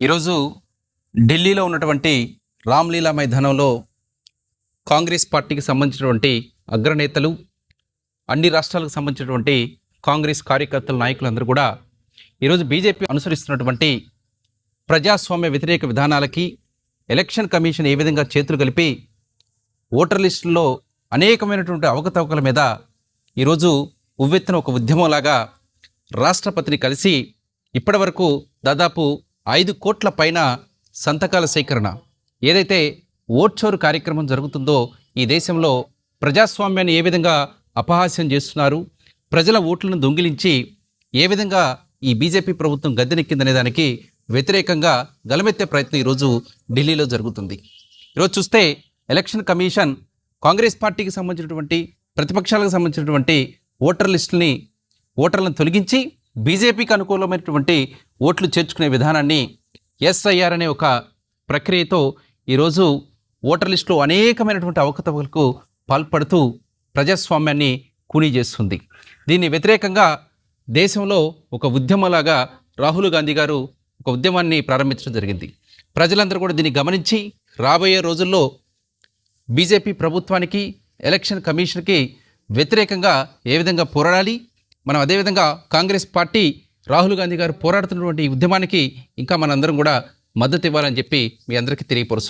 ఈరోజు ఢిల్లీలో ఉన్నటువంటి రామ్లీలా మైదానంలో కాంగ్రెస్ పార్టీకి సంబంధించినటువంటి అగ్రనేతలు అన్ని రాష్ట్రాలకు సంబంధించినటువంటి కాంగ్రెస్ కార్యకర్తల నాయకులందరూ కూడా ఈరోజు బీజేపీ అనుసరిస్తున్నటువంటి ప్రజాస్వామ్య వ్యతిరేక విధానాలకి ఎలక్షన్ కమిషన్ ఏ విధంగా చేతులు కలిపి ఓటర్ లిస్టుల్లో అనేకమైనటువంటి అవకతవకల మీద ఈరోజు ఉవ్వెత్తిన ఒక ఉద్యమంలాగా రాష్ట్రపతిని కలిసి ఇప్పటివరకు దాదాపు ఐదు కోట్ల పైన సంతకాల సేకరణ. ఏదైతే ఓట్చోరు కార్యక్రమం జరుగుతుందో ఈ దేశంలో ప్రజాస్వామ్యాన్ని ఏ విధంగా అపహాస్యం చేస్తున్నారు ప్రజల ఓట్లను దొంగిలించి ఏ విధంగా ఈ బీజేపీ ప్రభుత్వం గద్దెనెక్కిందనే దానికి వ్యతిరేకంగా గలమెత్తే ప్రయత్నం ఈరోజు ఢిల్లీలో జరుగుతుంది. ఈరోజు చూస్తే ఎలక్షన్ కమిషన్ కాంగ్రెస్ పార్టీకి సంబంధించినటువంటి ప్రతిపక్షాలకు సంబంధించినటువంటి ఓటర్ లిస్టుని ఓటర్లను తొలగించి బీజేపీకి అనుకూలమైనటువంటి ఓట్లు చేర్చుకునే విధానాన్ని ఎస్ఐఆర్ అనే ఒక ప్రక్రియతో ఈరోజు ఓటర్ లిస్టులో అనేకమైనటువంటి అవకతవకలకు పాల్పడుతూ ప్రజాస్వామ్యాన్ని కూనీ చేస్తుంది. దీన్ని వ్యతిరేకంగా దేశంలో ఒక ఉద్యమంలాగా రాహుల్ గాంధీ గారు ఒక ఉద్యమాన్ని ప్రారంభించడం జరిగింది. ప్రజలందరూ కూడా దీన్ని గమనించి రాబోయే రోజుల్లో బీజేపీ ప్రభుత్వానికి ఎలక్షన్ కమిషన్కి వ్యతిరేకంగా ఏ విధంగా పోరాడాలి? మనం అదేవిధంగా కాంగ్రెస్ పార్టీ రాహుల్ గాంధీ గారు పోరాడుతున్నటువంటి ఈ ఉద్యమానికి ఇంకా మనందరం కూడా మద్దతు ఇవ్వాలని చెప్పి మీ అందరికీ తెలియపరుస్తున్నాం.